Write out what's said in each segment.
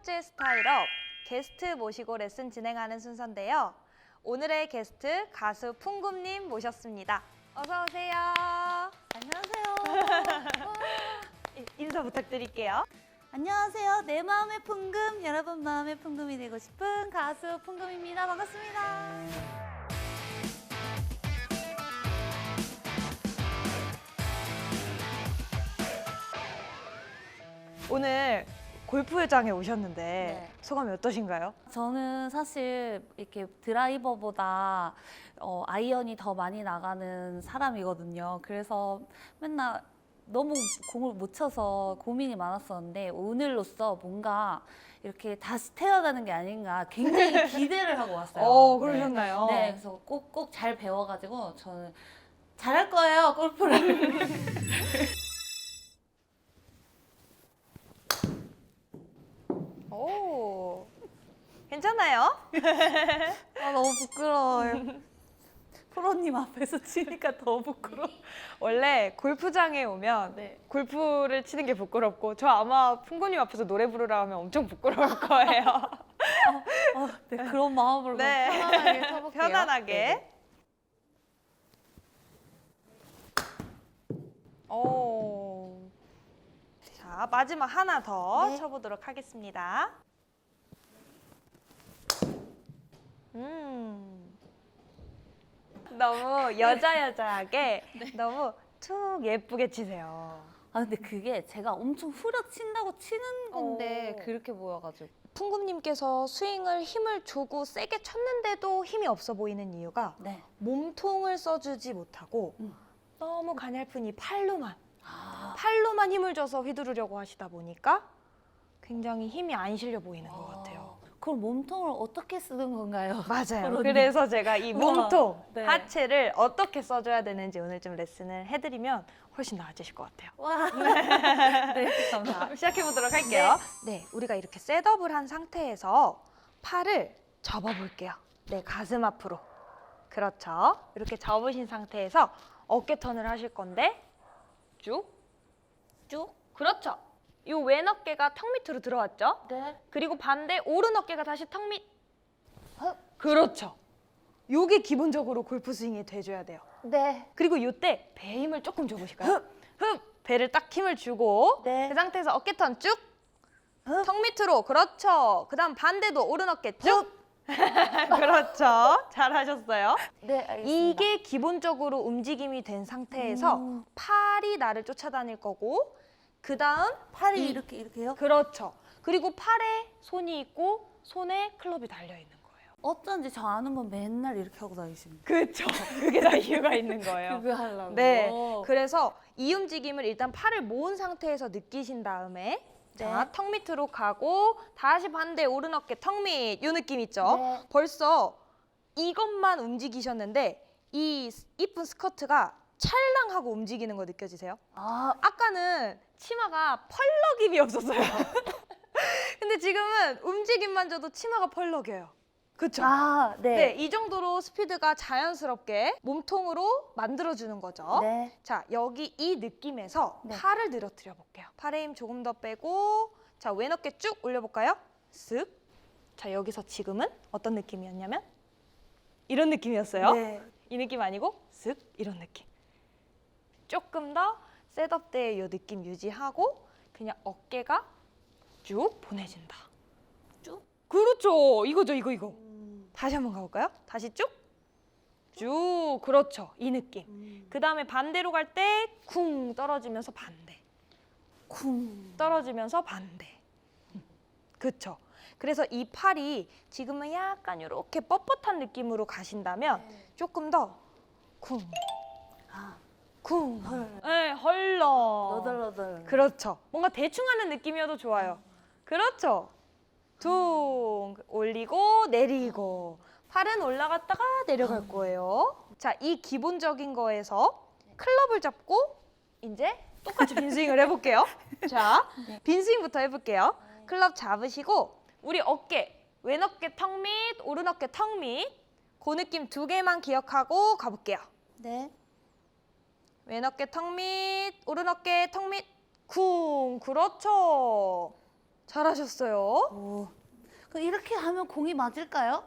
번째 스타일업 게스트 모시고 레슨 진행하는 순서인데요. 오늘의 게스트 가수 풍금님 모셨습니다. 어서 오세요. 안녕하세요. 인- 인사 부탁드릴게요. 안녕하세요. 내 마음의 풍금, 여러분 마음의 풍금이 되고 싶은 가수 풍금입니다. 반갑습니다. 오늘 골프장에 오셨는데 네. 소감이 어떠신가요? 저는 사실 이렇게 드라이버보다 어, 아이언이 더 많이 나가는 사람이거든요. 그래서 맨날 너무 공을 못 쳐서 고민이 많았었는데 오늘로써 뭔가 이렇게 다시 태어나는 게 아닌가 굉장히 기대를 하고 왔어요. 어, 네. 그러셨나요? 네, 그래서 꼭꼭 잘 배워가지고 저는 잘할 거예요 골프를. 오, 괜찮아요? 아 너무 부끄러워요. 프로님 앞에서 치니까 더 부끄러워. 원래 골프장에 오면 네. 골프를 치는 게 부끄럽고 저 아마 풍구님 앞에서 노래 부르라 하면 엄청 부끄러울 거예요. 어, 네 그런 마음으로 네. 편안하게 쳐볼게요. 편안하게. 네, 오. 자, 마지막 하나 더 네. 쳐보도록 하겠습니다. 음. 너무 여자 여자하게 네. 너무 툭 예쁘게 치세요. 아 근데 그게 제가 엄청 후려 친다고 치는 건데 오. 그렇게 보여가지고. 풍금님께서 스윙을 힘을 주고 세게 쳤는데도 힘이 없어 보이는 이유가 네. 몸통을 써주지 못하고 음. 너무 가냘픈 이 팔로만 아, 팔로만 힘을 줘서 휘두르려고 하시다 보니까 굉장히 힘이 안 실려 보이는 것 같아요. 그럼 몸통을 어떻게 쓰는 건가요? 맞아요. 그러네. 그래서 제가 이. 몸통, 네. 하체를 어떻게 써줘야 되는지 오늘 좀 레슨을 해드리면 훨씬 나아지실 것 같아요. 와. 네, 감사합니다. 시작해 보도록 할게요. 네, 우리가 이렇게 셋업을 한 상태에서 팔을 접어 볼게요. 네, 가슴 앞으로. 그렇죠. 이렇게 접으신 상태에서 어깨 턴을 하실 건데 쭉, 쭉. 그렇죠. 이 왼 어깨가 턱 밑으로 들어왔죠. 네. 그리고 반대 오른 어깨가 다시 턱 밑. 그렇죠. 요게 기본적으로 골프 스윙이 돼줘야 돼요. 네. 그리고 요때 배 힘을 조금 줘보실까요? 흡! 배를 딱 힘을 주고 네. 그 상태에서 어깨 턴 쭉. 흡. 턱 밑으로 그렇죠. 그다음 반대도 오른 어깨 쭉. 그렇죠. 잘하셨어요. 네, 알겠습니다. 이게 기본적으로 움직임이 된 상태에서 음. 팔이 나를 쫓아다닐 거고 그 다음 팔이 이- 이렇게 이렇게요? 그렇죠. 그리고 팔에 손이 있고 손에 클럽이 달려 있는 거예요. 어쩐지 저 아는 분 맨날 이렇게 하고 다니십니다. 그렇죠. 그게 다 이유가 있는 거예요. 그거 하려고. 네. 그래서 이 움직임을 일단 팔을 모은 상태에서 느끼신 다음에 자, 네. 턱 밑으로 가고 다시 반대 오른 어깨 턱 밑. 요 느낌 있죠? 네. 벌써 이것만 움직이셨는데 이 스- 이쁜 스커트가 찰랑하고 움직이는 거 느껴지세요? 아, 아까는 치마가 펄럭임이 없었어요. 근데 지금은 움직임만 줘도 치마가 펄럭여요. 그렇죠? 아, 네. 네, 이 정도로 스피드가 자연스럽게 몸통으로 만들어주는 거죠. 네. 자, 여기 이 느낌에서 네. 팔을 늘어뜨려 볼게요. 팔에 힘 조금 더 빼고, 자, 왼 어깨 쭉 올려볼까요? 쓱. 자, 여기서 지금은 어떤 느낌이었냐면, 이런 느낌이었어요. 네. 이 느낌 아니고, 쓱. 이런 느낌. 조금 더 셋업 때의 이 느낌 유지하고, 그냥 어깨가 쭉 보내진다. 쭉? 그렇죠. 이거죠, 이거, 이거. 다시 한번 가볼까요? 다시 쭉. 쭉. 그렇죠. 이 느낌. 음. 그 다음에 반대로 갈 때 쿵 떨어지면서 반대. 쿵. 떨어지면서 반대. 음, 그쵸. 그래서 이 팔이 지금은 약간 이렇게 뻣뻣한 느낌으로 가신다면 조금 더 쿵, 아, 쿵. 헐. 네, 헐렁. 너덜너덜. 그렇죠. 뭔가 대충 하는 느낌이어도 좋아요. 그렇죠. 둥 올리고 내리고 팔은 올라갔다가 내려갈 거예요. 자, 이 기본적인 거에서 클럽을 잡고 이제 똑같이 빈스윙을 해볼게요. 자, 네. 빈스윙부터 해볼게요. 클럽 잡으시고 우리 어깨 왼 어깨 턱 밑, 오른 어깨 턱 밑. 그 느낌 두 개만 기억하고 가볼게요. 네. 왼 어깨 턱 밑, 오른 어깨 턱 밑, 쿵. 그렇죠. 잘하셨어요. 오. 그럼 이렇게 하면 공이 맞을까요?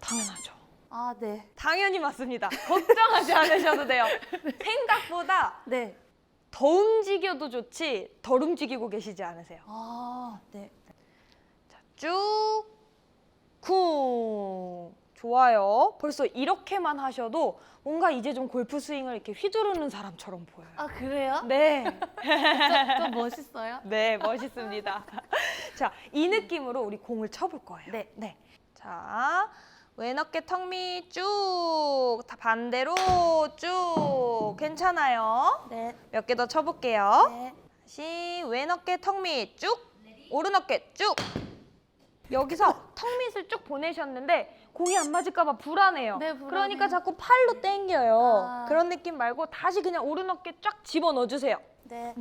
당연하죠. 아, 네. 당연히 맞습니다. 걱정하지 않으셔도 돼요. 생각보다 네. 더 움직여도 좋지 덜 움직이고 계시지 않으세요. 아, 네. 쭉, 쿵. 좋아요. 벌써 이렇게만 하셔도 뭔가 이제 좀 골프 스윙을 이렇게 휘두르는 사람처럼 보여요. 아, 그래요? 네. 좀, 좀 멋있어요? 네, 멋있습니다. 자, 이 느낌으로 우리 공을 쳐볼 거예요. 네. 네. 자, 왼 어깨 턱밑 쭉, 다 반대로 쭉. 괜찮아요? 네. 몇 개 더 쳐볼게요. 네. 다시 왼 어깨 턱밑 쭉, 오른 어깨 쭉. 여기서 턱밑을 쭉 보내셨는데 공이 안 맞을까봐 불안해요. 네, 불안해요. 그러니까 자꾸 팔로 당겨요. 아. 그런 느낌 말고 다시 그냥 오른 어깨 쫙 집어 넣어주세요. 네.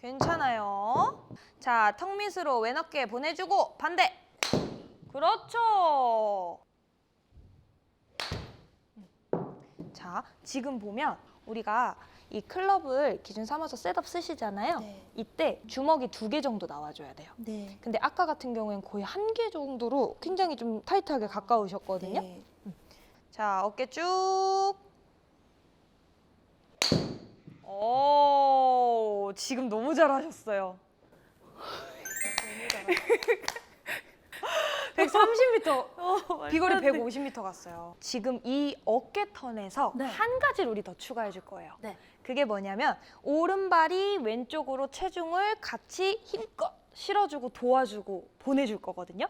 괜찮아요. 자, 턱 밑으로 왼 어깨 보내주고 반대. 그렇죠. 자, 지금 보면 우리가 이 클럽을 기준 삼아서 셋업 쓰시잖아요. 네. 이때 주먹이 두 개 정도 나와줘야 돼요. 네. 근데 아까 같은 경우엔 거의 한 개 정도로 굉장히 좀 타이트하게 가까우셨거든요. 네. 자, 어깨 쭉. 오, 지금 너무 잘하셨어요. 130m, 비거리 150m 갔어요. 지금 이 어깨 턴에서 네. 한 가지를 우리 더 추가해 줄 거예요. 네. 그게 뭐냐면 오른발이 왼쪽으로 체중을 같이 힘껏 실어주고 도와주고 보내줄 거거든요.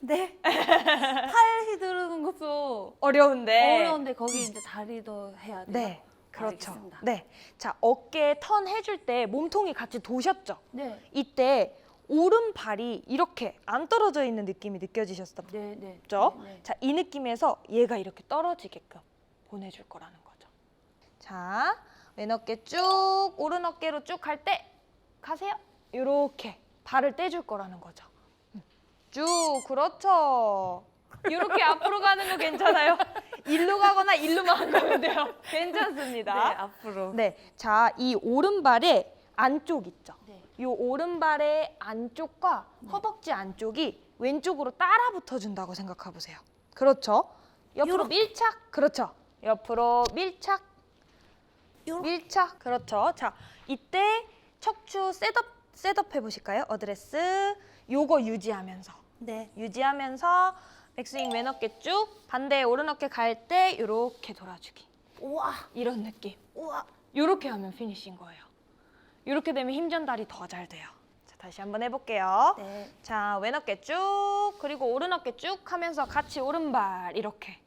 네. 팔 휘두르는 것도 어려운데. 어려운데 거기 이제 다리도 해야 돼요. 네, 그렇죠. 알겠습니다. 네, 자 어깨 턴 해줄 때 몸통이 같이 도셨죠. 네. 이때 오른발이 이렇게 안 떨어져 있는 느낌이 느껴지셨죠? 네, 네. 네. 자, 이 느낌에서 얘가 이렇게 떨어지게끔 보내줄 거라는 거죠. 자, 왼 어깨 쭉, 오른 어깨로 쭉 갈 때 가세요. 이렇게 발을 떼줄 거라는 거죠. 음. 쭉, 그렇죠. 이렇게 앞으로 가는 거 괜찮아요? 일로 가거나 일로만 가면 돼요. 네, 괜찮습니다. 앞으로. 네, 자, 이 오른발의 안쪽 있죠. 네. 이 오른발의 안쪽과 허벅지 안쪽이 왼쪽으로 따라 붙어준다고 생각해 보세요. 그렇죠? 옆으로 요렇게. 밀착. 그렇죠. 옆으로 밀착. 요렇게. 밀착. 그렇죠. 자, 이때 척추 셋업 셋업 해보실까요? 어드레스. 요거 유지하면서 네. 유지하면서 백스윙 왼 어깨 쭉 반대 오른 어깨 갈 때 이렇게 돌아주기. 우와. 이런 느낌. 우와. 이렇게 하면 피니시인 거예요. 이렇게 되면 힘 전달이 더 잘 돼요. 자, 다시 한번 해볼게요. 네. 자, 왼 어깨 쭉, 그리고 오른 어깨 쭉 하면서 같이 오른발 이렇게.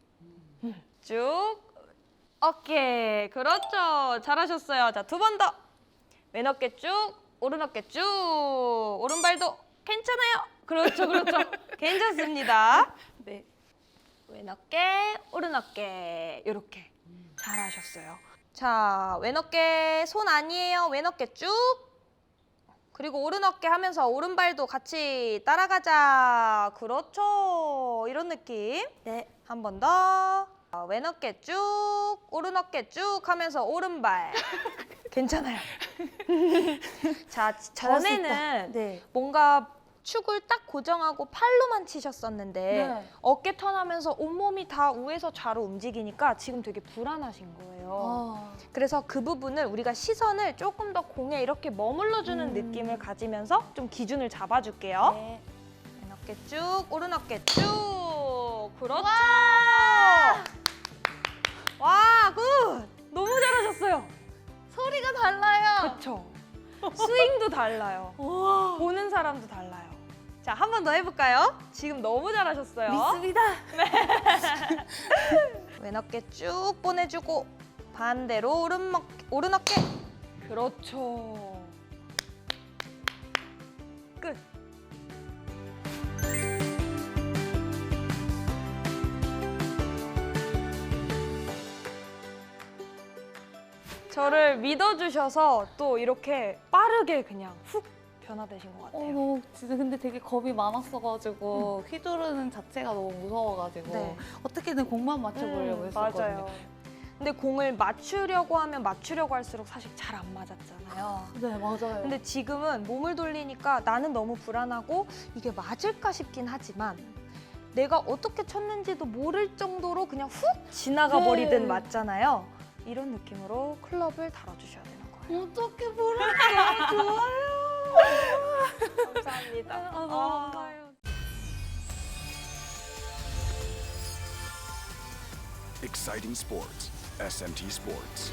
음, 쭉. 어깨. 그렇죠. 잘하셨어요. 자, 두 번 더. 왼 어깨 쭉, 오른 어깨 쭉. 오른발도 괜찮아요. 그렇죠, 그렇죠. 괜찮습니다. 네. 왼 어깨, 오른 어깨 이렇게 잘하셨어요. 자, 왼 어깨 손 아니에요. 왼 어깨 쭉. 그리고 오른 어깨 하면서 오른발도 같이 따라가자. 그렇죠. 이런 느낌. 네. 한 번 더. 어, 왼 어깨 쭉, 오른 어깨 쭉 하면서 오른발. 괜찮아요. 자, 전에는 네. 뭔가 축을 딱 고정하고 팔로만 치셨었는데 네. 어깨 턴하면서 온몸이 다 우에서 좌로 움직이니까 지금 되게 불안하신 거예요. 어. 그래서 그 부분을 우리가 시선을 조금 더 공에 이렇게 머물러 주는 음. 느낌을 가지면서 좀 기준을 잡아 줄게요. 네. 왼 어깨 쭉, 오른 어깨 쭉. 그렇죠. 와, 굿. 너무 잘하셨어요. 소리가 달라요. 그렇죠. 스윙도 달라요. 보는 사람도 달라요. 자, 한 번 더 해볼까요? 지금 너무 잘하셨어요. 믿습니다. 왼 어깨 쭉 보내주고 반대로 오른, 먹, 오른 어깨. 그렇죠. 끝. 저를 믿어주셔서 또 이렇게 빠르게 그냥 훅 변화되신 것 어, 같아요. 너무 진짜 근데 되게 겁이 많았어가지고 휘두르는 자체가 너무 무서워가지고 네. 어떻게든 공만 맞춰보려고 음, 했었거든요. 맞아요. 근데 공을 맞추려고 하면 맞추려고 할수록 사실 잘 안 맞았잖아요. 네, 맞아요. 근데 지금은 몸을 돌리니까 나는 너무 불안하고 이게 맞을까 싶긴 하지만 내가 어떻게 쳤는지도 모를 정도로 그냥 훅 지나가 네. 버리듯 맞잖아요. 이런 느낌으로 클럽을 달아주셔야 되는 거예요. 어떻게 보라 좋아요. 감사합니다. 아, 너무 감사해요. Exciting sports. SMT Sports.